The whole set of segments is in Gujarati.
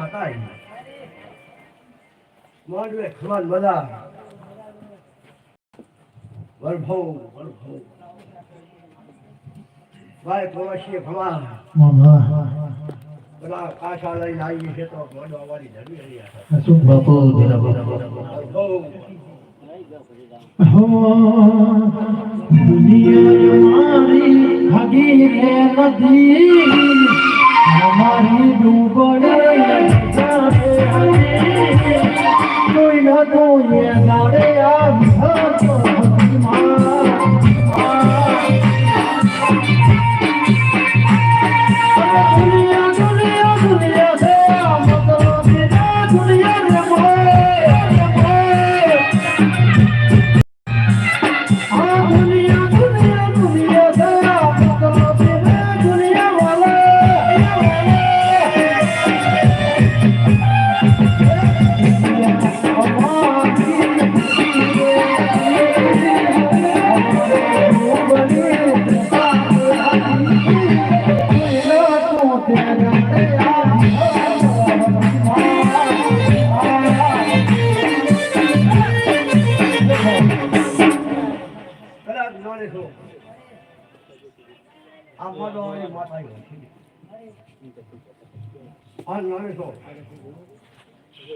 માતા માંડવે ખવાન બધા વરભવ વરભવ. ભાઈ પ્રવાસી ભવા બધા કાશા લઈને આવી છે તો માંડવા વાળી ધરી રહ્યા છે. બાપુ તેરા દુનિયા મારી ભાગી નથી અમારી ડૂબડે કોઈ ના કોઈ નારે આ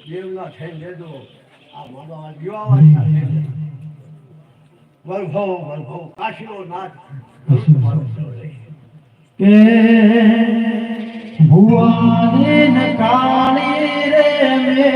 દેવના થઈને લેજો આ માંડવા દીવાવાળી ના થઈને વૈભવ વૈભવ કાશીનો નાથ મારો કે ભુવાને કાળી રે મે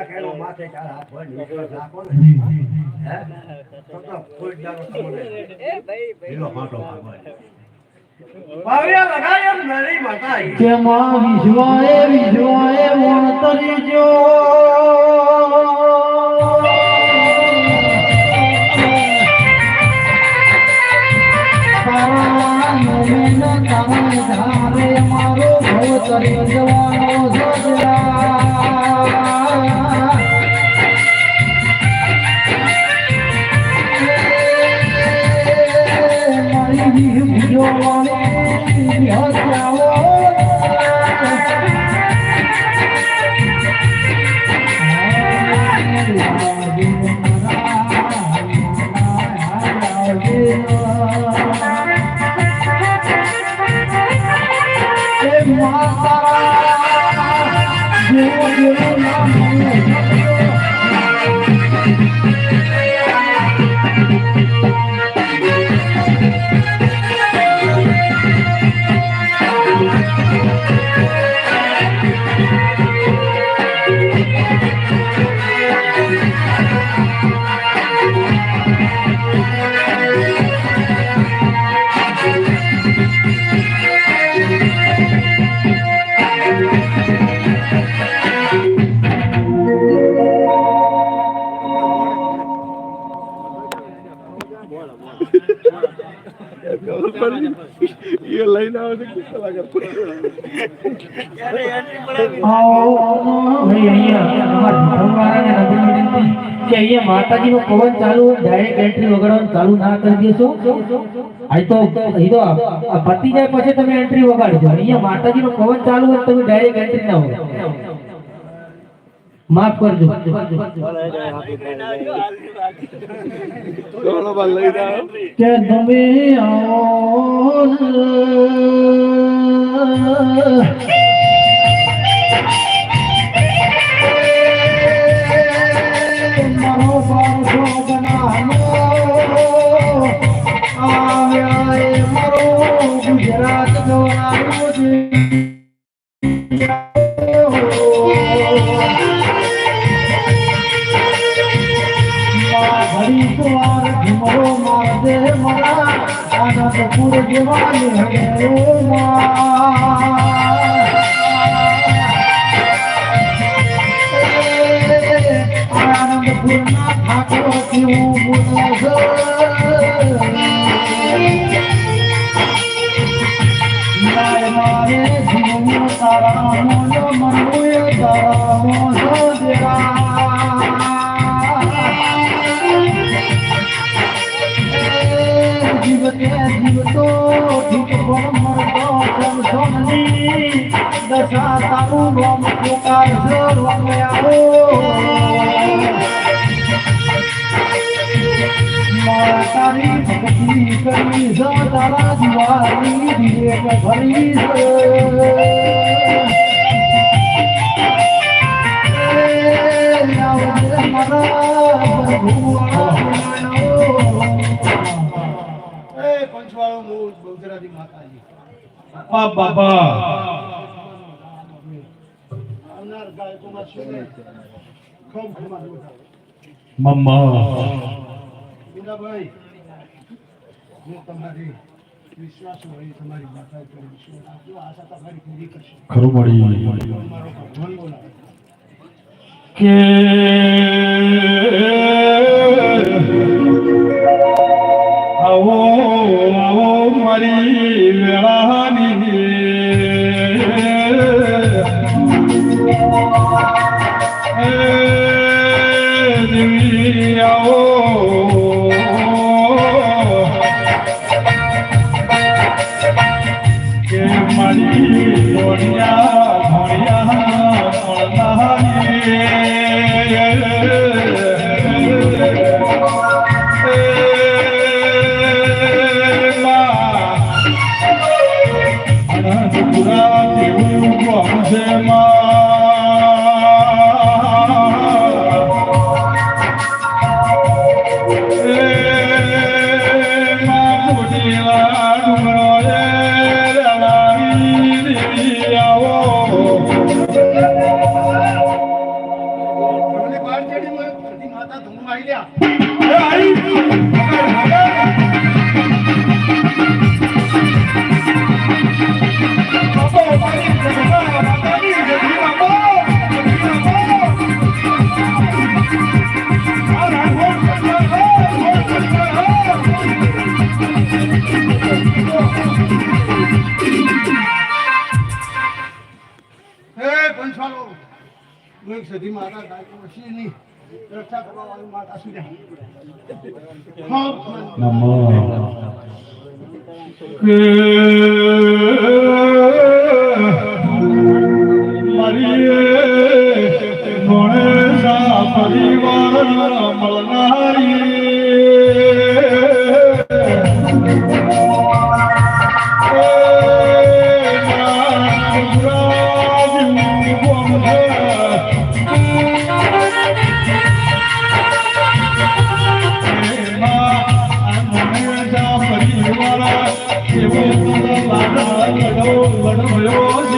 કદાચ એનો માથે ચાર હાથ હોય ને વિશ્વાસ રાખો ને. હે? તો તો કોઈ દાડો તમને ઢીલો ભાઈ મારવાનો. ભાવ્યા લગાય એમ નરી માતા કે માં વિશ્વાએ વિશ્વાએ વણતરી જો તારા નયન તારા ધારે મારો ભવતરી જવાનો Next. અહીંયા માતાજીનું પવન ચાલુ ડાયરેક્ટ એન્ટ્રી વગાડવાનું ચાલુ ના કરી દેશો અહીં તો પતી જાય પછી તમે એન્ટ્રી વગાડજો. અહીંયા માતાજીનું પવન ચાલુ હોય તમે ડાયરેક્ટ એન્ટ્રી ના હોય. માફ કરજો દોડો બાર લઈને આવ્યો કે તમે આવો ને. મારો બારસો બનાનો આવ્યા એ મારો ગુજરાત ગવનારો છે ઘડી વાર ઘુમરો માર દે મારા આનંદપુર જવાની હે આનંદપુર ના ઠાકોર કેવું જીવતે જીવતો પણ મરતો સમસો નહીં દશા તારું રોમ પુકાર જો આવો મારા તારી ભક્તિ કરી જો તારા દિવાળી વિવેક ભરી મૂળ માતાજી. આવનાર ગાયકોમાં ખમ મમ્મા. હું તમારી વિશ્વાસ હોય તમારી માતા પર વિશ્વાસ આપજો આશા તમારી પૂરી કરશે. ખરું મળી કે સધી માતા ગાયકો છે નહીં. રક્ષા કરવા વાળી માતા સુધી હા ભયો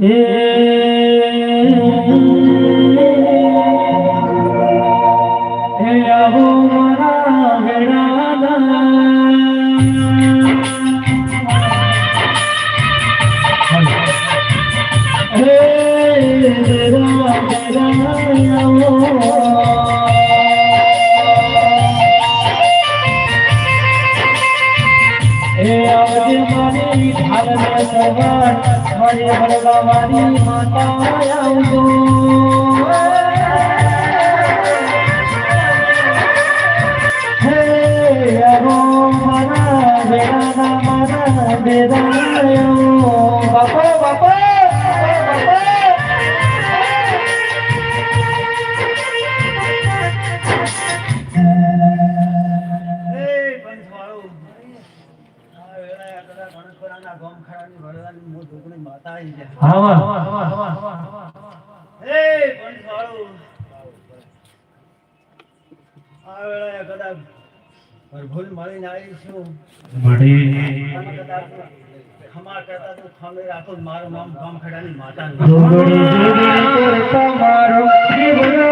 હે મારી માતા આવજો હે આવો મારા વેરાના મારા વેરાયો આવી એ પંચવાળું. આ વેળાએ કદાચ ખમા તું ખામે રાખો મારું નામ. જોગણી જોગણી તમારો જીવનો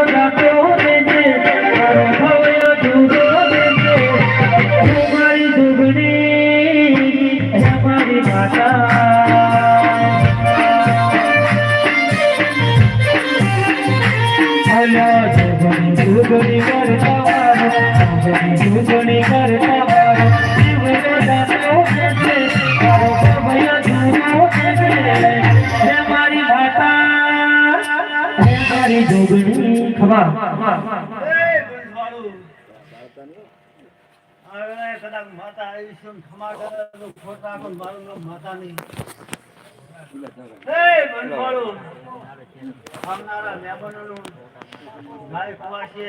ગાય ખવાશે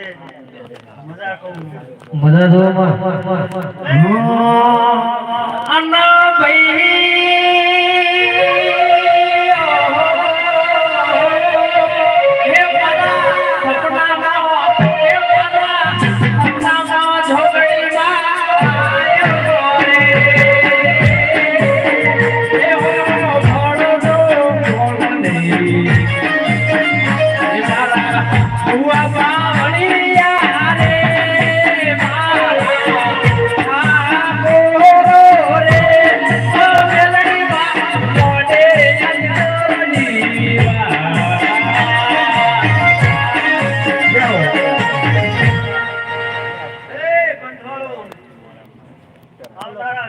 મજા જોવા અન્ના એ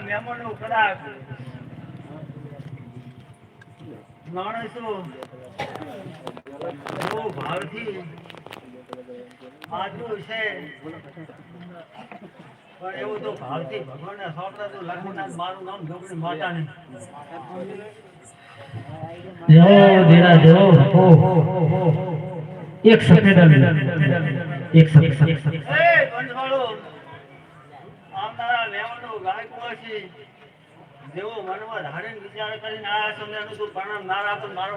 આવનારા મહેમાનો માણસો બહુ ભાવથી આજનું છે. પણ એવું તો ભાવથી ભગવાનને સોંપતા તો લક્ષ્મીનાથ મારું નામ જોગણી માતાની. જો દેરા જો એક સફેદ એક સફેદ એ કંઠોળો. આવનારા મહેમાનો ગાયકવાડ છે જેવો મનમાં ધારીને વિચાર કરીને આ સમય તું પ્રણામ ના ને મારો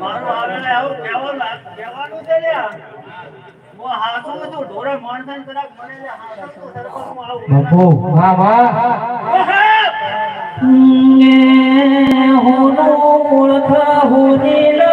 મારું આવેલે આવું કહેવાનું કહેવાનું છે લ્યા. હું હાંસું છું ઢોરે માણસાને કદાચ મને લે હાંસું છું સરપંચ હું હીરો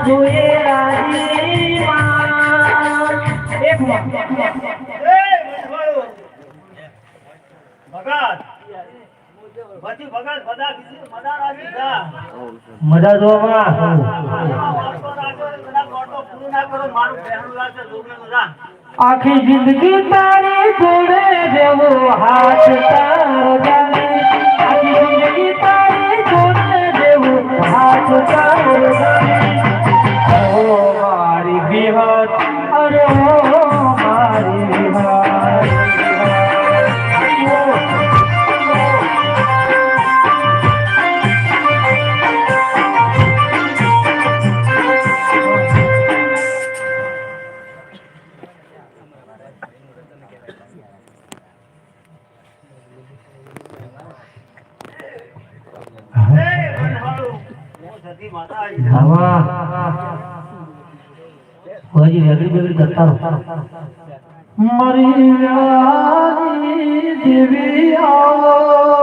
જોઈએ રાજી એક મજા જોવા આખી જિંદગી તારી જોડે જેવું હાથ તારો આખી જિંદગી તારી જોડે જેવું હાથ તારો એની વેગડી વેગડી કરતા રહો. મરી દેવી આવો